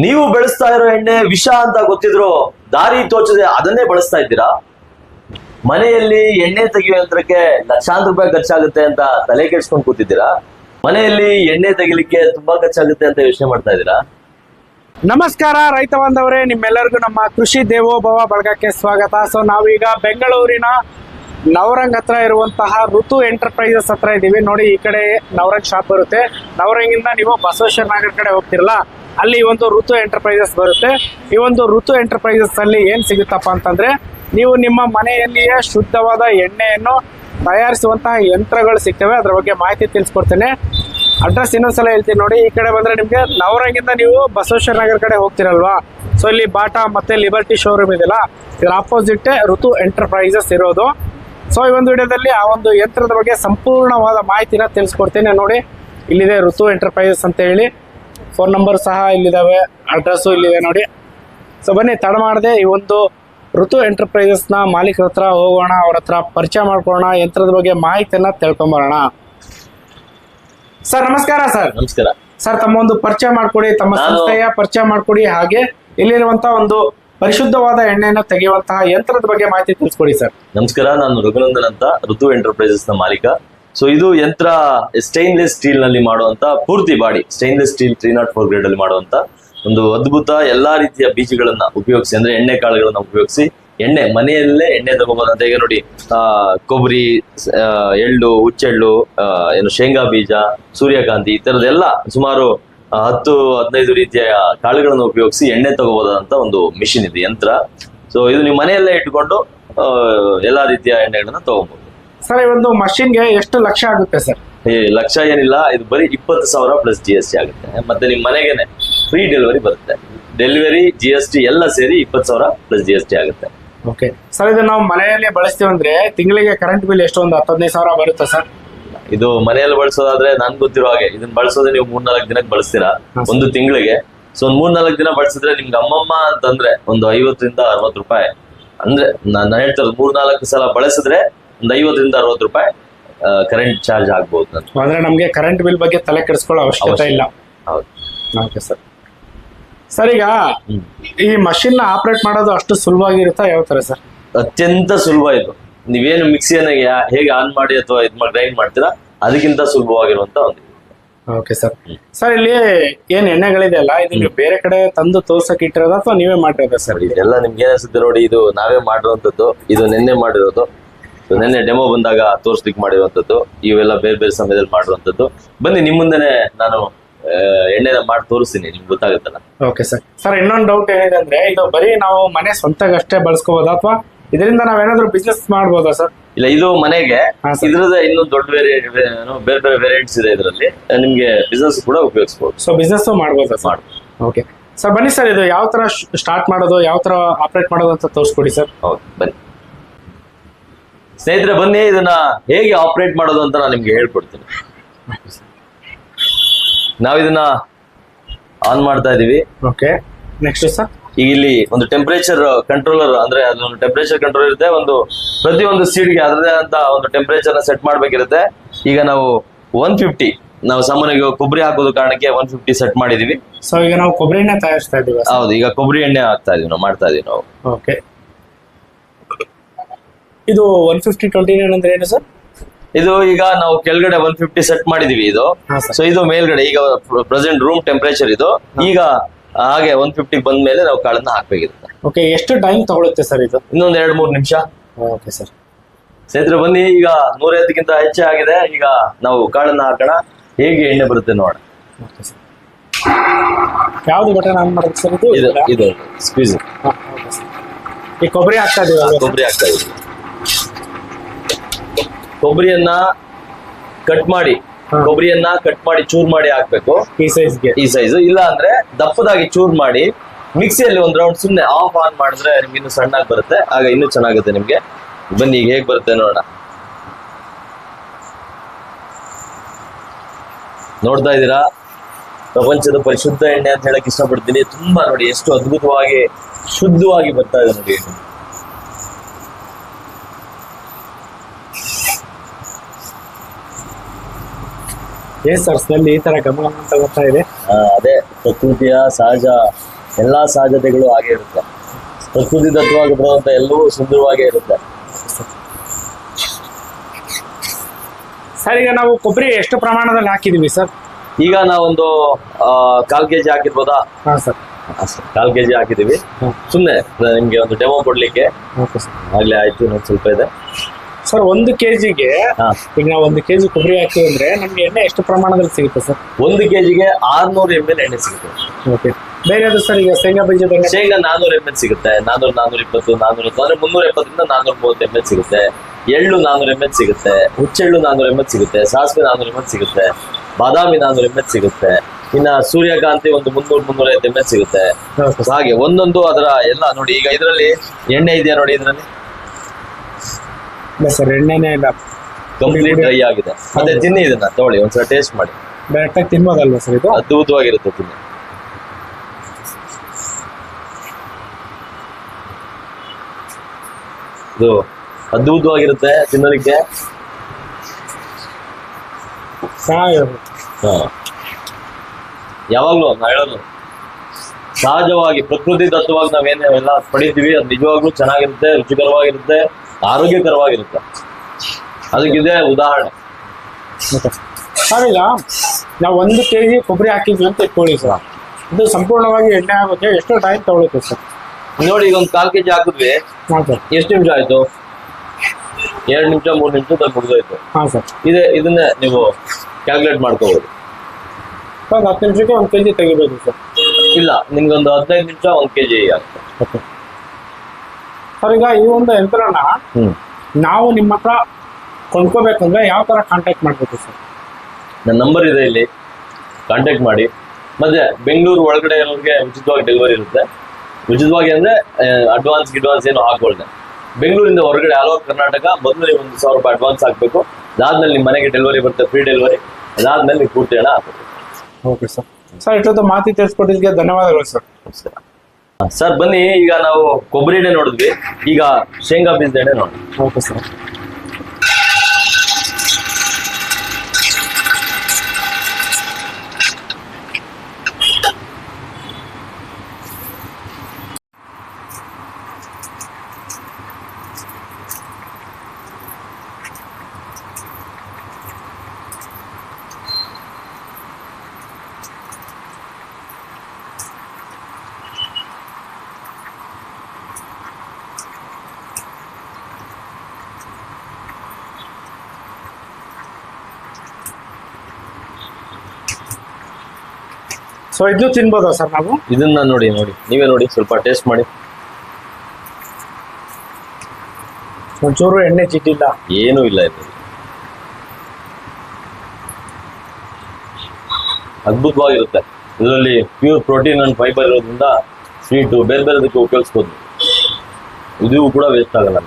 ನೀವು ಬೆಳೆಸ್ತಾ ಇರೋ ಎಣ್ಣೆ ವಿಷ ಅಂತ ಗೊತ್ತಿದ್ರು ದಾರಿ ತೋಚದೆ ಅದನ್ನೇ ಬಳಸ್ತಾ ಇದ್ದೀರಾ? ಮನೆಯಲ್ಲಿ ಎಣ್ಣೆ ತೆಗೆಯುವ ಯಂತ್ರಕ್ಕೆ ಲಕ್ಷಾಂತರ ರೂಪಾಯಿ ಖರ್ಚಾಗುತ್ತೆ ಅಂತ ತಲೆ ಕೆಡ್ಸ್ಕೊಂಡು ಕೂತಿದ್ದೀರಾ? ಮನೆಯಲ್ಲಿ ಎಣ್ಣೆ ತೆಗಿಲಿಕ್ಕೆ ತುಂಬಾ ಖರ್ಚಾಗುತ್ತೆ ಅಂತ ಯೋಚನೆ ಮಾಡ್ತಾ ಇದ್ದೀರಾ? ನಮಸ್ಕಾರ, ರೈತ ಬಾಂಧವರೇ, ನಿಮ್ಮೆಲ್ಲರಿಗೂ ನಮ್ಮ ಕೃಷಿ ದೇವೋಭವ ಬಳಗಕ್ಕೆ ಸ್ವಾಗತ. ಸೊ ನಾವೀಗ ಬೆಂಗಳೂರಿನ ನವರಂಗ್ ಹತ್ರ ಇರುವಂತಹ ಋತು ಎಂಟರ್ಪ್ರೈಸಸ್ ಹತ್ರ ಇದ್ದೀವಿ. ನೋಡಿ, ಈ ಕಡೆ ನವರಂಗ್ ಶಾಪ್ ಬರುತ್ತೆ. ನವರಂಗಿಂದ ನೀವು ಬಸವೇಶ್ವರ ನಗರ ಕಡೆ ಹೋಗ್ತಿರಲ್ಲ ಅಲ್ಲಿ ಒಂದು ಋತು ಎಂಟರ್ಪ್ರೈಸಸ್ ಬರುತ್ತೆ. ಈ ಒಂದು ಋತು ಎಂಟರ್ಪ್ರೈಸಸ್ ಅಲ್ಲಿ ಏನ್ ಸಿಗುತ್ತಪ್ಪ ಅಂತಂದ್ರೆ, ನೀವು ನಿಮ್ಮ ಮನೆಯಲ್ಲಿಯೇ ಶುದ್ಧವಾದ ಎಣ್ಣೆಯನ್ನು ತಯಾರಿಸುವಂತಹ ಯಂತ್ರಗಳು ಸಿಗ್ತವೆ. ಅದ್ರ ಬಗ್ಗೆ ಮಾಹಿತಿ ತಿಳಿಸ್ಕೊಡ್ತೇನೆ. ಅಡ್ರೆಸ್ ಇನ್ನೊಂದ್ಸಲ ಹೇಳ್ತೀನಿ ನೋಡಿ. ಈ ಕಡೆ ಬಂದ್ರೆ ನಿಮ್ಗೆ ನವರಂಗಿಂದ ನೀವು ಬಸವೇಶ್ವರ ನಗರ ಕಡೆ ಹೋಗ್ತಿರಲ್ವಾ? ಸೊ ಇಲ್ಲಿ ಬಾಟಾ ಮತ್ತೆ ಲಿಬರ್ಟಿ ಶೋರೂಮ್ ಇದೆಲ್ಲ ಇದರ ಆಪೋಸಿಟ್ ಋತು ಎಂಟರ್ಪ್ರೈಸಸ್ ಇರೋದು. ಸೊ ಈ ಒಂದು ವಿಡಿಯೋದಲ್ಲಿ ಆ ಒಂದು ಯಂತ್ರದ ಬಗ್ಗೆ ಸಂಪೂರ್ಣವಾದ ಮಾಹಿತಿನ ತಿಳಿಸ್ಕೊಡ್ತೀನಿ ನೋಡಿ. ಇಲ್ಲಿದೆ ಋತು ಎಂಟರ್ಪ್ರೈಸಸ್ ಅಂತ ಹೇಳಿ. ಫೋನ್ ನಂಬರ್ ಸಹ ಇಲ್ಲಿದ್ದಾವೆ ಅಡ್ರೆಸ್ಸು ಇಲ್ಲಿದೆ ನೋಡಿ. ಸೊ ಬನ್ನಿ ತಡ ಮಾಡದೆ ಈ ಒಂದು ಋತು ಎಂಟರ್ಪ್ರೈಸಸ್ನ ಮಾಲೀಕರ ಹತ್ರ ಹೋಗೋಣ ಅವ್ರ ಹತ್ರ ಪರಿಚಯ ಮಾಡ್ಕೊಳ್ಳೋಣ ಯಂತ್ರದ ಬಗ್ಗೆ ಮಾಹಿತಿಯನ್ನ ತಿಳ್ಕೊಂಬರೋಣ. ಸರ್ ನಮಸ್ಕಾರ ಸರ್ ನಮಸ್ಕಾರ. ಸರ್ ತಮ್ಮ ಒಂದು ಪರಿಚಯ ಮಾಡ್ಕೊಡಿ ತಮ್ಮ ನಾನು- ಸಂಸ್ಥೆಯ ಪರಿಚಯ ಮಾಡ್ಕೊಡಿ ಹಾಗೆ ಇಲ್ಲಿರುವಂತಹ ಒಂದು ಪರಿಶುದ್ಧವಾದ ಎಣ್ಣೆಯನ್ನು ತೆಗೆಯುವಂತಹ ಯಂತ್ರದ ಬಗ್ಗೆ ಮಾಹಿತಿ ತಿಳಿಸ್ಕೊಡಿ ಸರ್ ನಮಸ್ಕಾರ ನಾನು ರಘುನಂದನ್ ಅಂತ ಋತು ಎಂಟರ್ಪ್ರೈಸಸ್ನ ಮಾಲೀಕ. ಸೊ ಇದು ಯಂತ್ರ ಸ್ಟೈನ್ಲೆಸ್ ಸ್ಟೀಲ್ನಲ್ಲಿ ಮಾಡುವಂತ ಪೂರ್ತಿ body stainless steel three nought four grade ಅಲ್ಲಿ ಮಾಡುವಂತ ಒಂದು ಅದ್ಭುತ ಎಲ್ಲಾ ರೀತಿಯ ಬೀಜಗಳನ್ನ ಉಪಯೋಗಿಸಿ ಅಂದ್ರೆ ಎಣ್ಣೆ ಕಾಳುಗಳನ್ನ ಉಪಯೋಗಿಸಿ, ಎಣ್ಣೆ ಮನೆಯಲ್ಲೇ ಎಣ್ಣೆ ತಗೋಬೋದಂತ ಈಗ ನೋಡಿ, ಆ, ಕೊಬ್ಬರಿ ಎಳ್ಳು, ಹುಚ್ಚೆಳ್ಳು ಏನು ಶೇಂಗಾ ಬೀಜ, ಸೂರ್ಯಕಾಂತಿ ಈ ತರದೆಲ್ಲ ಸುಮಾರು ಹತ್ತು, ಹದಿನೈದು ರೀತಿಯ ಕಾಳುಗಳನ್ನು ಉಪಯೋಗಿಸಿ ಎಣ್ಣೆ ತಗೋಬೋದಂತ ಒಂದು ಮಿಷಿನ್ ಇದೆ, ಯಂತ್ರ. ಸೊ ಇದು ನೀವು ಮನೆಯಲ್ಲೇ ಇಟ್ಕೊಂಡು ಎಲ್ಲಾ ರೀತಿಯ ಎಣ್ಣೆಗಳನ್ನ ತಗೋಬಹುದು ಸರ್ ಈ ಒಂದು ಮಷಿನ್ಗೆ ಎಷ್ಟು ಲಕ್ಷ ಆಗುತ್ತೆ ಸರ್? ಈ ಲಕ್ಷ ಏನಿಲ್ಲ ಇದು ಬರೀ ಇಪ್ಪತ್ತು ಸಾವಿರ ಪ್ಲಸ್ ಜಿ ಎಸ್ ಟಿ ಆಗುತ್ತೆ. ಮತ್ತೆ ನಿಮ್ ಮನೆಗೆನೆ ಫ್ರೀ ಡೆಲಿವರಿ ಬರುತ್ತೆ. ಡೆಲಿವರಿ ಜಿ ಎಸ್ ಟಿ ಎಲ್ಲ ಸೇರಿ ಇಪ್ಪತ್ತು ಸಾವಿರ ಪ್ಲಸ್ ಜಿ ಎಸ್ ಟಿ ಆಗುತ್ತೆ. ಓಕೆ ಸರ್ ಇದು ನಾವು ಮನೆಯಲ್ಲೇ ಬಳಸ್ತೀವಿ ಅಂದ್ರೆ ತಿಂಗಳಿಗೆ ಕರೆಂಟ್ ಬಿಲ್ ಎಷ್ಟು? ಒಂದು ಹತ್ತು ಹದಿನೈದು ಸಾವಿರ ಬರುತ್ತೆ ಸರ್? ಇದು ಮನೆಯಲ್ಲಿ ಬಳಸೋದಾದ್ರೆ ನನ್ ಗೊತ್ತಿರೋ ಹಾಗೆ ಇದನ್ನ ಬಳಸೋದೇ ನೀವು ಮೂರ್ನಾಲ್ಕು ದಿನಕ್ಕೆ ಬಳಸ್ತೀರಾ? ಒಂದು ತಿಂಗಳಿಗೆ. ಸೊ ಒಂದ್ ಮೂರ್ನಾಲ್ಕು ದಿನ ಬಳಸಿದ್ರೆ ನಿಮ್ಗೆ ಅಮ್ಮಮ್ಮ ಅಂತಂದ್ರೆ ಒಂದು ಐವತ್ತರಿಂದ ಅರವತ್ತು ರೂಪಾಯಿ. ಅಂದ್ರೆ ನಾನು ಹೇಳ್ತಾರೆ ಮೂರ್ನಾಲ್ಕು ಸಲ ಬಳಸಿದ್ರೆ ಒಂದು ಐವತ್ತರಿಂದ ಅರವತ್ತು ರೂಪಾಯಿ ಕರೆಂಟ್ ಚಾರ್ಜ್ ಆಗ್ಬೋದು ಅಂತ. ಅಂದ್ರೆ ನಮಗೆ ಕರೆಂಟ್ ಬಿಲ್ ಬಗ್ಗೆ ತಲೆ ಕೆಡಿಸ್ಕೊಳ್ಳೋ ಅವಶ್ಯಕತೆ ಇಲ್ಲ. ಹೌದು. ಓಕೆ ಸರ್ ಸರ್ ಈಗ ಈ ಮಷಿನ್ನ ಆಪರೇಟ್ ಮಾಡೋದು ಅಷ್ಟು ಸುಲಭವಾಗಿರುತ್ತಾ? ಯಾವ ತರ ಸರ್ ಅತ್ಯಂತ ಸುಲಭ ಇದು. ನೀವೇನು ಮಿಕ್ಸಿಯನ್ನ ಹೇಗೆ ಆನ್ ಮಾಡಿ ಅಥವಾ ಇದು ಮಾಡಿ ಗ್ರೈಂಡ್ ಮಾಡ್ತೀರಾ ಅದಕ್ಕಿಂತ ಸುಲಭವಾಗಿರುವಂತ ಒಂದು ಓಕೆ ಸರ್ ಸರ್ ಇಲ್ಲಿ ಏನ್ ಎಣ್ಣೆಗಳಿದೆ ಅಲ್ಲ ಇದು ನೀವು ಬೇರೆ ಕಡೆ ತಂದು ತೋರ್ಸಕ್ ಇಟ್ಟಿರೋದ ಅಥವಾ ನೀವೇ ಮಾಡಿರೋದ ಸರ್ ಇದೆಲ್ಲ ನಿಮ್ಗೆ ಏನಿಸುತ್ತೆ ನೋಡಿ ಇದು ನಾವೇ ಮಾಡಿರುವಂತದ್ದು ಇದು ನಿನ್ನೆ ಮಾಡಿರೋದು. ನಿನ್ನೆ ಡೆಮೋ ಬಂದಾಗ ತೋರ್ಸ್ಲಿಕ್ಕೆ ಮಾಡಿರುವಂತದ್ದು ಇವೆಲ್ಲ ಬೇರೆ ಬೇರೆ ಸಮಯದಲ್ಲಿ ಮಾಡಿರುವಂತದ್ದು ಬನ್ನಿ ನಿಮ್ ಮುಂದೆನೆ ನಾನು ಎಣ್ಣೆನ ಮಾಡಿ ತೋರಿಸ್ತೀನಿ. ನಿಮ್ಗೆ ಗೊತ್ತಾಗುತ್ತಲ್ಲ? ಓಕೆ ಸರ್ ಸರ್ ಇನ್ನೊಂದು ಡೌಟ್ ಏನಿದೆ ಅಂದ್ರೆ ಇದು ಬರೀ ನಾವು ಮನೆ ಸ್ವಂತಗಷ್ಟೇ ಬಳಸ್ಕೋಬೋದಾ? ಅಥವಾ ಇದರಿಂದ ನಾವೇನಾದ್ರೂ ಬಿಸ್ನೆಸ್ ಮಾಡ್ಬೋದಾ ಸರ್ ಇಲ್ಲ ಇದು ಮನೆಗೆ. ಇದ್ರದ ಇನ್ನೂ ದೊಡ್ಡ ವೇರಿಯಂಟ್ ಬೇರೆ ಬೇರೆ ವೇರಿಯಂಟ್ಸ್ ಇದೆ ಇದರಲ್ಲಿ. ನಿಮ್ಗೆ ಬಿಸ್ನೆಸ್ ಕೂಡ ಉಪಯೋಗಿಸ್ಬೋದು. ಸೊ ಬಿಸ್ನೆಸ್ ಮಾಡ್ಬೋದಾ ಸರ್ ಓಕೆ ಸರ್ ಬನ್ನಿ ಸರ್ ಇದು ಯಾವ ತರ ಸ್ಟಾರ್ಟ್ ಮಾಡೋದು ಯಾವ ತರ ಆಪರೇಟ್ ಮಾಡೋದು ಅಂತ ತೋರಿಸ್ಕೊಡಿ ಸರ್ ಹೌದು ಬನ್ನಿ. ಸ್ನೇಹಿತರೆ ಬನ್ನಿ ಇದನ್ನ ಹೇಗೆ ಆಪರೇಟ್ ಮಾಡೋದು ಅಂತ ನಾನು ನಿಮ್ಗೆ ಹೇಳ್ಕೊಡ್ತೀನಿ. ನಾವಿದನ್ನ ಇದನ್ನ ಆನ್ ಮಾಡ್ತಾ ಇದೀವಿ. ಓಕೆ ನೆಕ್ಸ್ಟ್ ಸರ್ ಈಗ ಇಲ್ಲಿ ಒಂದು ಟೆಂಪರೇಚರ್ ಕಂಟ್ರೋಲರ್ ಅಂದ್ರೆ ಅದೊಂದು ಟೆಂಪರೇಚರ್ ಕಂಟ್ರೋಲ್ ಇರುತ್ತೆ. ಒಂದು ಪ್ರತಿಯೊಂದು ಸೀಡ್ಗೆ ಅದರದೇ ಅಂತ ಒಂದು ಟೆಂಪರೇಚರ್ ಸೆಟ್ ಮಾಡ್ಬೇಕಿರುತ್ತೆ. ಈಗ ನಾವು ಒನ್ ಫಿಫ್ಟಿ ನಾವು ಸಾಮಾನ್ಯವಾಗಿ ಕೊಬ್ಬರಿ ಹಾಕೋದು ಕಾರಣಕ್ಕೆ ಒನ್ ಫಿಫ್ಟಿ ಸೆಟ್ ಮಾಡಿದೀವಿ. ಸೊ ಈಗ ನಾವು ಕೊಬ್ಬರಿ ಎಣ್ಣೆ ತಯಾರಿಸ್ತಾ ಇದೀವಿ ಹೌದು ಈಗ ಕೊಬ್ಬರಿ ಎಣ್ಣೆ ಹಾಕ್ತಾ ಇದೀವಿ ನಾವು ಮಾಡ್ತಾ ಇದೀವಿ ನಾವು. ಓಕೆ ಇದು ಒನ್ ಫಿಫ್ಟಿ ಟ್ವೆಂಟಿ ನೈನ್ ಅಂದ್ರೆ ಏನು ಸರ್? ಇದು ಈಗ ನಾವು ಕೆಳಗಡೆ ಒನ್ ಫಿಫ್ಟಿ ಸೆಟ್ ಮಾಡಿದೀವಿ ಇದು. ಸೊ ಇದು ಮೇಲ್ಗಡೆ ಈಗ ಪ್ರೆಸೆಂಟ್ ರೂಮ್ ಟೆಂಪರೇಚರ್ ಇದು. ಈಗ ಹಾಗೆ ಒನ್ ಫಿಫ್ಟಿ ಬಂದ ಮೇಲೆ ನಾವು ಕಾಳನ್ನ ಹಾಕ್ಬೇಕಿರುತ್ತೆ. ಓಕೆ ಎಷ್ಟು ಟೈಮ್ ತಗೊಳುತ್ತೆ ಸರ್ ಇದು? ಇನ್ನೊಂದ್ ಎರಡು ಮೂರು ನಿಮಿಷ. Okay sir. ಸ್ನೇಹಿತರೆ ಬನ್ನಿ ಈಗ ನೂರೈವತ್ತಕ್ಕಿಂತ ಹೆಚ್ಚೇ ಆಗಿದೆ. ಈಗ ನಾವು ಕಾಳನ್ನ ಹಾಕೋಣ. ಹೇಗೆ ಎಣ್ಣೆ ಬರುತ್ತೆ ನೋಡ ಯಾವ್ದು ಬಟನ್ ಆನ್ ಮಾಡುತ್ತೆ ಸರ್ ಇದು? ಇದು ಸ್ಕ್ವೀಸ್. ಈ ಕೊಬ್ಬರಿ ಹಾಕ್ತಾ ಇದೀವಿ? ಕೊಬ್ಬರಿ ಹಾಕ್ತಾ ಇದೀವಿ. ಕೊಬ್ಬರಿಯನ್ನ ಕಟ್ ಮಾಡಿ. ಕೊಬ್ಬರಿಯನ್ನ ಕಟ್ ಮಾಡಿ ಚೂರ್ ಮಾಡಿ ಹಾಕ್ಬೇಕು. ಈ ಸೈಜ್ ಈ ಸೈಜ್ ಇಲ್ಲ ಅಂದ್ರೆ ದಪ್ಪದಾಗಿ ಚೂರ್ ಮಾಡಿ ಮಿಕ್ಸಿಯಲ್ಲಿ ಒಂದ್ ರೌಂಡ್ ಸುಮ್ನೆ ಆಫ್ ಆನ್ ಮಾಡಿದ್ರೆ ನಿಮ್ಗೆ ಇನ್ನು ಸಣ್ಣಾಗಿ ಬರುತ್ತೆ. ಆಗ ಇನ್ನೂ ಚೆನ್ನಾಗುತ್ತೆ ನಿಮ್ಗೆ. ಬನ್ನಿ ಈಗ ಹೇಗ್ ಬರುತ್ತೆ ನೋಡೋಣ. ನೋಡ್ತಾ ಇದ್ದೀರಾ? ಪ್ರಪಂಚದ ಪರಿಶುದ್ಧ ಎಣ್ಣೆ ಅಂತ ಹೇಳಕ್ ಇಷ್ಟಪಡ್ತೀನಿ. ತುಂಬಾ ನೋಡಿ ಎಷ್ಟು ಅದ್ಭುತವಾಗಿ ಶುದ್ಧವಾಗಿ ಬರ್ತಾ ಇದೆ ನೋಡಿ. ಏನ್ ಸರ್ ಸ್ಮೆಲ್ ಈ ತರ ಗಮನ ತಗೋತಾ ಇದೆ. ಆ, ಅದೇ ಪ್ರಕೃತಿಯ ಸಹಜ ಎಲ್ಲಾ ಸಹಜತೆಗಳು ಹಾಗೆ ಇರುತ್ತೆ. ಪ್ರಕೃತಿ ದತ್ತವಾಗಿ ಬರುವಂತ ಎಲ್ಲವೂ ಸುಂದರವಾಗೇ ಇರುತ್ತೆ. ಸರ್ ಈಗ ನಾವು ಕೊಬ್ಬರಿ ಎಷ್ಟು ಪ್ರಮಾಣದಲ್ಲಿ ಹಾಕಿದೀವಿ ಸರ್ ಈಗ ನಾವೊಂದು ಆ, ಕಾಲ್ ಕೆಜಿ ಹಾಕಿರ್ಬೋದಾ? ಹಾ ಸರ್ ಅಷ್ಟೇ ಕಾಲ್ ಕೆಜಿ ಹಾಕಿದೀವಿ ಸುಮ್ಮನೆ ನಿಮ್ಗೆ ಒಂದು ಡೆಮೋ ಕೊಡ್ಲಿಕ್ಕೆ. ಓಕೆ ಸರ್ ಆಗ್ಲೇ ಆಯ್ತು ಇನ್ನೊಂದು ಸ್ವಲ್ಪ ಇದೆ. ಸರ್ ಒಂದು ಕೆಜಿಗೆ ಈಗ ನಾವು ಒಂದು ಕೆಜಿ ಕೊಬ್ಬರಿ ಹಾಕ್ತೀವಿ ಅಂದ್ರೆ ನಮ್ಗೆ ಎಣ್ಣೆ ಎಷ್ಟು ಪ್ರಮಾಣದಲ್ಲಿ ಸಿಗುತ್ತೆ ಸರ್? ಒಂದು ಕೆಜಿಗೆ ಆರ್ನೂರು ಎಂ ಎಲ್ ಎಣ್ಣೆ ಸಿಗುತ್ತೆ. ಓಕೆ. ಬೇರೆ ಅದು ಸರ್ ಈಗ ಶೇಂಗಾ ಬೀಜದ ಎಣ್ಣೆ? ಶೇಂಗಾ ನಾನೂರು ಎಂ ಎಲ್ ಸಿಗುತ್ತೆ. ನಾನೂರು ನಾನೂರ ಇಪ್ಪತ್ತು ನಾನೂರ ಅಂದ್ರೆ ಮುನ್ನೂರ ಎಪ್ಪತ್ತರಿಂದ ನಾನೂರ ಮೂವತ್ತು ಎಂ ಎಲ್ ಸಿಗುತ್ತೆ. ಎಳ್ಳು ನಾನೂರ ಎಂ ಎಲ್ ಸಿಗುತ್ತೆ. ಹುಚ್ಚೆಳ್ಳು ನಾನೂರ ಎಂ ಎಲ್ ಸಿಗುತ್ತೆ. ಸಾಸಿವೆ ನಾನೂರ ಎಂ ಎಲ್ ಸಿಗುತ್ತೆ. ಬಾದಾಮಿ ನಾನೂರ ಎಂ ಎಲ್ ಸಿಗುತ್ತೆ. ಇನ್ನ ಸೂರ್ಯಕಾಂತಿ ಒಂದು ಮುನ್ನೂರು ಮುನ್ನೂರ ಐದು ಎಂ ಎಲ್ ಸಿಗುತ್ತೆ ಹಾಗೆ ಒಂದೊಂದು ಅದರ ಎಲ್ಲ ನೋಡಿ ಈಗ ಇದರಲ್ಲಿ ಎಣ್ಣೆ ಇದೆಯಾ ನೋಡಿ ಇದರಲ್ಲಿ? ಇಲ್ಲ ಸರ್ ಎಣ್ಣೆನೇ ಇಲ್ಲ. ಕಂಪ್ಲೀಟ್ ಡ್ರೈ ಆಗಿದೆ. ಮತ್ತೆ ತಿನ್ನಿ ಇದನ್ನ ತಗೊಳ್ಳಿ ಒಂದ್ಸಲ ಟೇಸ್ಟ್ ಮಾಡಿ. ಡೈರೆಕ್ಟ್ ಆಗಿ ತಿನ್ಬೋದಲ್ವಾ ಸರ್ ಇದು? ಅದ್ಭುತವಾಗಿರುತ್ತೆ ತಿನ್ನಿ. ಇದು ಅದ್ಭುತವಾಗಿರುತ್ತೆ ತಿನ್ನೋದಕ್ಕೆ. ಚೆನ್ನಾಗಿರುತ್ತೆ ಹಾ. ಯಾವಾಗ್ಲೂ ನಾ ಹೇಳೋದು. ಸಹಜವಾಗಿ ಪ್ರಕೃತಿ ದತ್ತವಾಗಿ ನಾವೇನು ಎಲ್ಲ ಪಡಿತೀವಿ ಅದು ನಿಜವಾಗ್ಲೂ ಚೆನ್ನಾಗಿರುತ್ತೆ ರುಚಿಕರವಾಗಿರುತ್ತೆ. ಆರೋಗ್ಯಕರವಾಗಿರುತ್ತೆ. ಅದಕ್ಕಿದೆ ಉದಾಹರಣೆ. ಸರ್ ಈಗ ನಾವು ಒಂದು ಕೆ ಜಿ ಕೊಬ್ಬರಿ ಹಾಕಿದ್ವಿ ಅಂತ ಇಟ್ಕೊಳ್ಳಿ ಸರ್. ಇದು ಸಂಪೂರ್ಣವಾಗಿ ಎಣ್ಣೆ ಆಗುತ್ತೆ ಎಷ್ಟು ಟೈಮ್ ತಗೊಳುತ್ತೆ ಸರ್. ನೋಡಿ ಈಗ ಒಂದು ಕಾಲು ಕೆ ಜಿ ಹಾಕಿದ್ವಿ. ಹಾಂ ಸರ್. ಎಷ್ಟು ನಿಮಿಷ ಆಯ್ತು? ಎರಡು ನಿಮಿಷ ಮೂರು ನಿಮಿಷದಲ್ಲಿ ಮುಗಿದೋಯ್ತು. ಹಾಂ ಸರ್. ಇದೆ ಇದನ್ನೇ ನೀವು ಕ್ಯಾಲ್ಕುಲೇಟ್ ಮಾಡ್ಕೋಬಹುದು ಸರ್ ಹತ್ತು ನಿಮಿಷಕ್ಕೆ ಒಂದು ಕೆ ಜಿ ತೆಗಿಬೋದು ಸರ್. ಇಲ್ಲ ನಿಮ್ಗೊಂದು ಹದಿನೈದು ನಿಮಿಷ ಒಂದು ಕೆಜಿ ಆಗುತ್ತೆ ಓಕೆ. ಸರ್ ಈಗ ಈ ಒಂದು ಯಂತ್ರನ ನಾವು ನಿಮ್ಮ ಹತ್ರ ಕೊಂಡ್ಕೋಬೇಕಂದ್ರೆ ಯಾವ ತರ ಕಾಂಟ್ಯಾಕ್ಟ್ ಮಾಡಬೇಕು ಸರ್ ನನ್ನ ನಂಬರ್ ಇದೆ ಇಲ್ಲಿ. ಕಾಂಟ್ಯಾಕ್ಟ್ ಮಾಡಿ. ಮತ್ತೆ ಬೆಂಗಳೂರು ಒಳಗಡೆ ಎಲ್ಲರಿಗೆ ಉಚಿತವಾಗಿ ಡೆಲಿವರಿ ಇರುತ್ತೆ. ಉಚಿತವಾಗಿ ಅಂದ್ರೆ ಅಡ್ವಾನ್ಸ್ ಗಿಡ್ವಾನ್ಸ್ ಏನು ಹಾಕೊಳ್ದೆ. ಬೆಂಗಳೂರಿಂದ ಹೊರಗಡೆ ಆಲ್ ಓವರ್ ಕರ್ನಾಟಕ ಮೊದಲು ನೀವು ಒಂದು ಸಾವಿರ ರೂಪಾಯಿ ಅಡ್ವಾನ್ಸ್ ಹಾಕಬೇಕು. ಅದಾದ್ಮೇಲೆ ನಿಮ್ಮ ಮನೆಗೆ ಡೆಲಿವರಿ ಬರುತ್ತೆ ಫ್ರೀ ಡೆಲಿವರಿ ಅದಾದ್ಮೇಲೆ ನೀವು ಪೂರ್ತಿ ಹಣ ಹಾಕಬೇಕು. ಓಕೆ ಸರ್ ಸರ್ ಇಷ್ಟೊತ್ತು ಮಾಹಿತಿ ತಿಳಿಸ್ಕೊಟ್ಟಿದ್ದಕ್ಕೆ ಧನ್ಯವಾದಗಳು ಸರ್ ಸರ್ ಬನ್ನಿ ಈಗ ನಾವು ಕೊಬ್ಬರಿ ಎಣ್ಣೆ ನೋಡಿದ್ವಿ. ಈಗ ಶೇಂಗಾ ಬೀಜದ ಎಣ್ಣೆ ನೋಡಿ ಓಕೆ ಸರ್. ಸೊ ಇದು ತಿನ್ಬೋದಾ ಸರ್ ನಾವು? ಇದನ್ನ ನೋಡಿ ನೋಡಿ. ನೀವೇ ನೋಡಿ ಸ್ವಲ್ಪ ಟೇಸ್ಟ್ ಮಾಡಿ. ಒಂಚೂರು ಎಣ್ಣೆ ಚಿಟ್ಟಿಲ್ಲ. ಏನೂ ಇಲ್ಲ ಇದು. ಅದ್ಭುತವಾಗಿರುತ್ತೆ. ಇದರಲ್ಲಿ ಪ್ಯೂರ್ ಪ್ರೋಟೀನ್ ಅಂಡ್ ಫೈಬರ್ ಇರೋದ್ರಿಂದ ಸ್ವೀಟು ಬೇರೆ ಬೇರೆದಕ್ಕೆ ಉಪಯೋಗಿಸ್ಬೋದು. ಇದು ಕೂಡ ವೇಸ್ಟ್ ಆಗಲ್ಲ